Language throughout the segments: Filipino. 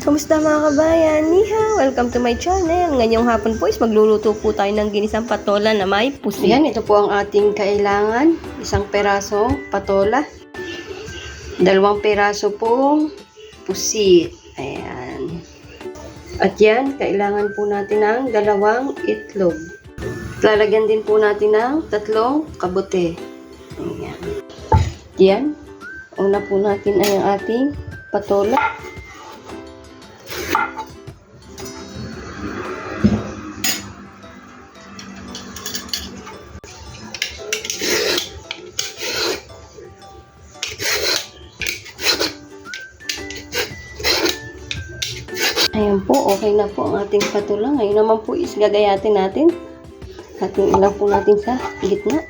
Kamusta mga kabayan? Niha! Welcome to my channel. Ngayong hapon po is magluluto po tayo ng ginisang patola na may pusi. Yan, ito po ang ating kailangan. Isang peraso patola. Dalawang peraso pong pusi. Ayan. At yan, kailangan po natin ng dalawang itlog. Lalagyan din po natin ng tatlong kabute. Ayan. Yan. Una po natin ay ang ating patola. Ayan po, okay na po ang ating patula. Ngayon naman po is gagayatin natin. Ating ilang po natin sa gitna.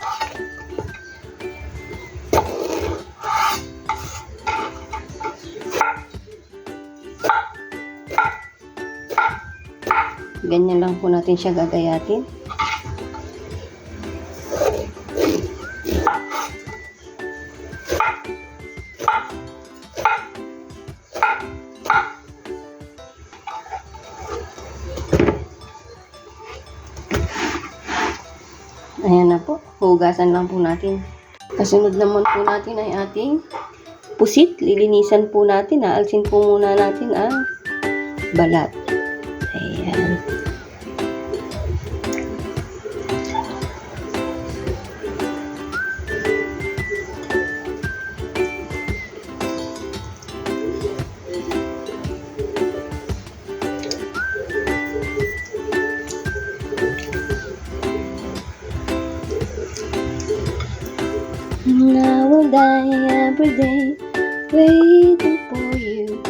Ganyan lang po natin siya gagayatin. Ayan na po. Hugasan lang po natin. Kasunod naman po natin ay ating pusit. Lilinisan po natin. Aalsin po muna natin ang balat. Ayan. Every day waiting for you.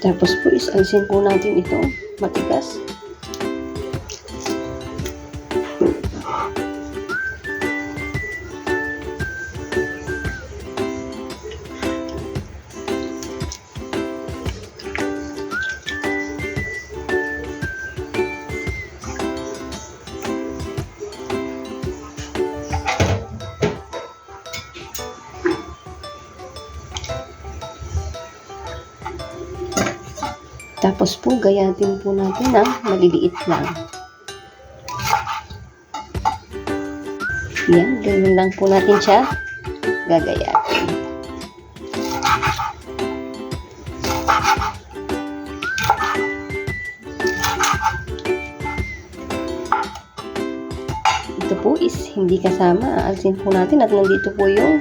Tapos po is alisin po natin ito matigas. Tapos po, gayatin po natin ng maliliit lang. Yan, ganyan lang po natin siya gagayatin. Ito po is hindi kasama. Aalsin po natin at nandito po yung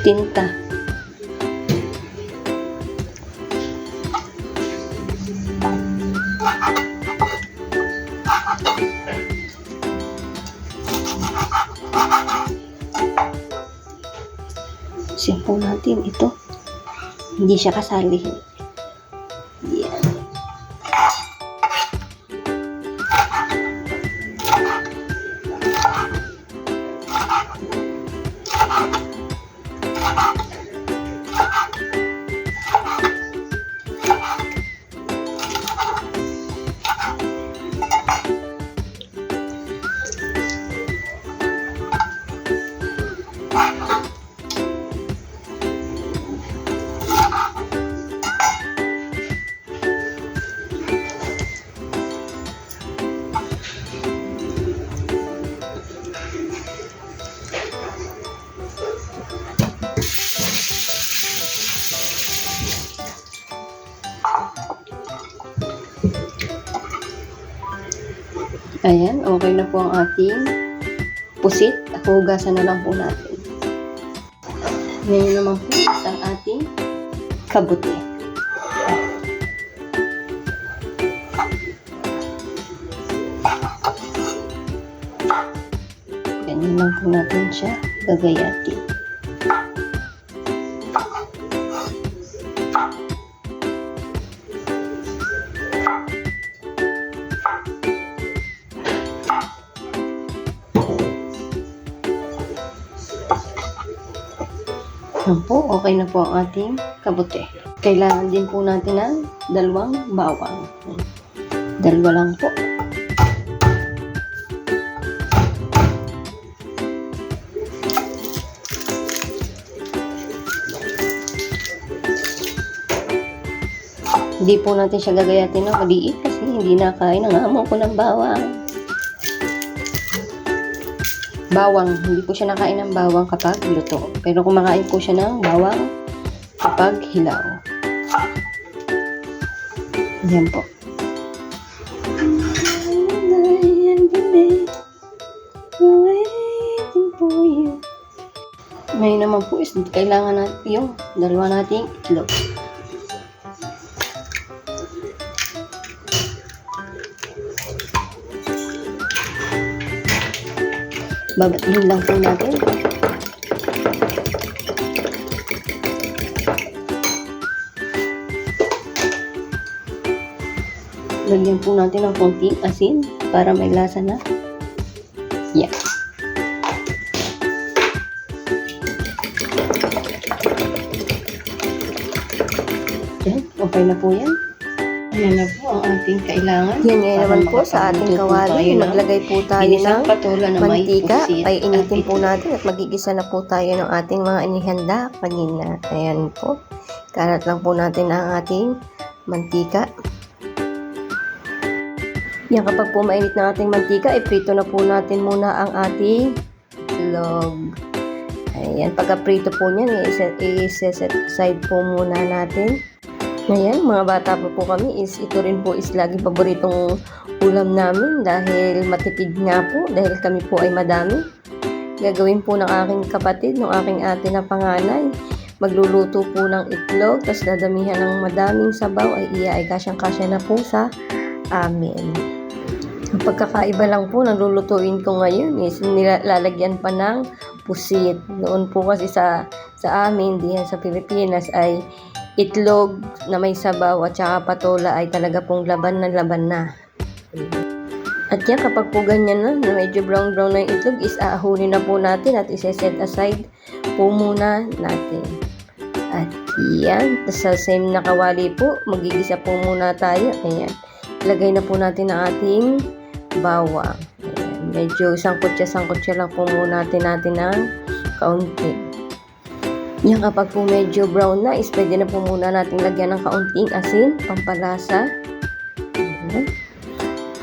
tinta. Ito. Hindi siya kasali. Ayan, okay na po ang ating pusit. Hugasan na lang po natin. Ngayon naman po ang ating kabuti. Ganyan lang po natin siya gagayatin. Yan po, okay na po ang ating kabute. Kailangan din po natin ng dalawang bawang. Dalawa lang po. Hindi po natin siya gagayatin ng maliit kasi hindi nakain ang amo ko ng bawang. Bawang, hindi po siya nakain ng bawang kapag luto. Pero kumakain po siya ng bawang kapag hilaw. Yan po. May naman po is kailangan natin yung dalawa nating itlog. Babatiin lang po natin. Lagyan po natin ng konting asin para may lasa na. Yeah. Yan, okay na po yan. Yan na po ang ating kailangan. Yan ngayon naman po sa ating kawali. Maglagay po tayo ng mantika. Ay initin po natin at magigisa na po tayo ng ating mga inihanda kanina. Ayan po. Karat lang po natin ang ating mantika. Yan kapag po mainit na ating mantika, iprito na po natin muna ang ating itlog. Ayan, pagka prito po niyan, i-set aside po muna natin. Ayan, mga bata pa po kami is ito rin po is lagi paboritong ulam namin dahil matipid nga po dahil kami po ay madami. Gagawin po ng aking kapatid, ng aking ate na panganay. Magluluto po ng itlog, tapos dadamihan ng madaming sabaw ay iya ay kasyang-kasya na po sa amin. Ang pagkakaiba lang po ng lulutuin ko ngayon is nilalagyan pa ng pusit. Noon po kasi sa sa amin, diyan sa Pilipinas ay itlog na may sabaw at saka patola ay talaga pong laban na laban na. At yan, kapag po ganyan na, na medyo brown-brown na yung itlog, is aahunin na po natin at isa-set aside po muna natin. At yan, sa same na kawali po, magigisa po muna tayo. Ayan, ilagay na po natin ang ating bawang. Ayan, medyo sangkutsa-sangkutsa lang po muna natin natin ng kaunti. Yan kapag po medyo brown na, is pwede na po muna natin lagyan ng kaunting asin, pampalasa.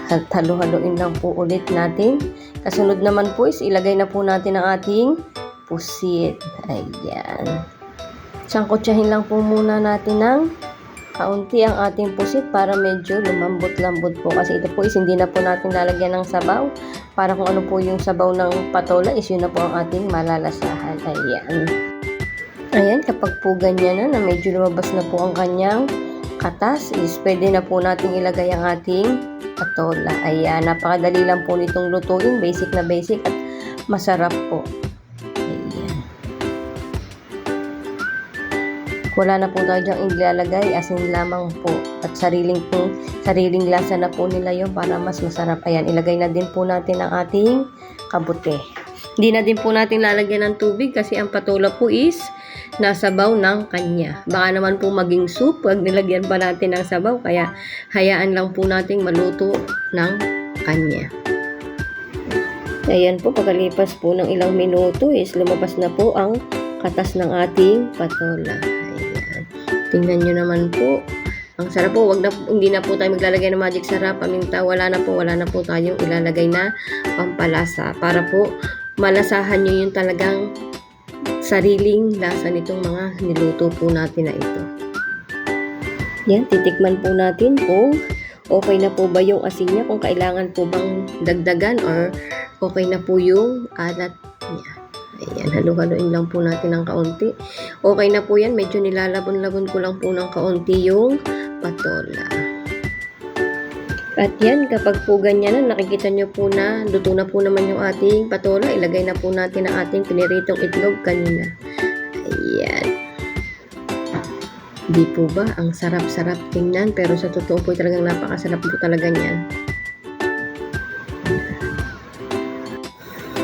At halo-haloin lang po ulit natin. Kasunod naman po is ilagay na po natin ang ating pusit. Ayan. Sangkutsahin lang po muna natin ng kaunti ang ating pusit para medyo lumambot-lambot po. Kasi ito po is hindi na po natin lalagyan ng sabaw. Para kung ano po yung sabaw ng patola is yun na po ang ating malalasahan. Ayan. Ayan, kapag po ganyan na, na medyo lumabas na po ang kanyang katas, is pwede na po nating ilagay ang ating patola. Ayan, napakadali lang po nitong lutuin, basic na basic at masarap po. Ayan. Wala na po tayo diyang ilalagay, asin lamang po. At sariling po, sariling lasa na po nila yon para mas masarap. Ayan, ilagay na din po natin ang ating kabute. Hindi na din po natin lalagyan ng tubig kasi ang patola po is nasabaw ng kanya. Baka naman po maging soup pag nilagyan pa natin ng sabaw. Kaya hayaan lang po nating maluto ng kanya. Ayan po, pagkalipas po ng ilang minuto is lumabas na po ang katas ng ating patola. Ayan. Tingnan nyo naman po. Ang sarap po, wag na, hindi na po tayo maglalagay ng magic sarap, paminta, wala na po, wala na po tayong ilalagay na pampalasa. Para po, malasahan nyo yung talagang sariling lasa nitong mga niluto po natin na ito. Yan, titikman po natin kung okay na po ba yung asin niya, kung kailangan po bang dagdagan or okay na po yung alat niya. Ayan, halo-haloin lang po natin ng kaunti. Okay na po yan, medyo nilalabon-labon ko lang po ng kaunti yung patola. At yan, kapag po ganyan na, nakikita nyo po na luto na po naman yung ating patola, ilagay na po natin ang ating piniritong itlog kanina. Ayan. Di po ba? Ang sarap-sarap tingnan, pero sa totoo po talagang napakasarap po talaga niyan.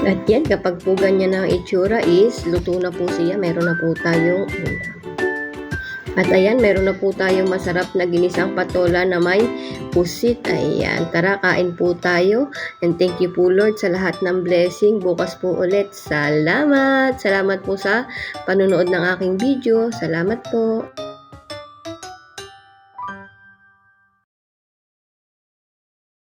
At yan, kapag po ganyan ang itsura is, luto na po siya. Meron na po tayong ulam. At ayan, meron na po tayong masarap na ginisang patola na may pusit. Ayan, tara, kain po tayo. And thank you po Lord sa lahat ng blessing. Bukas po ulit. Salamat! Salamat po sa panonood ng aking video. Salamat po.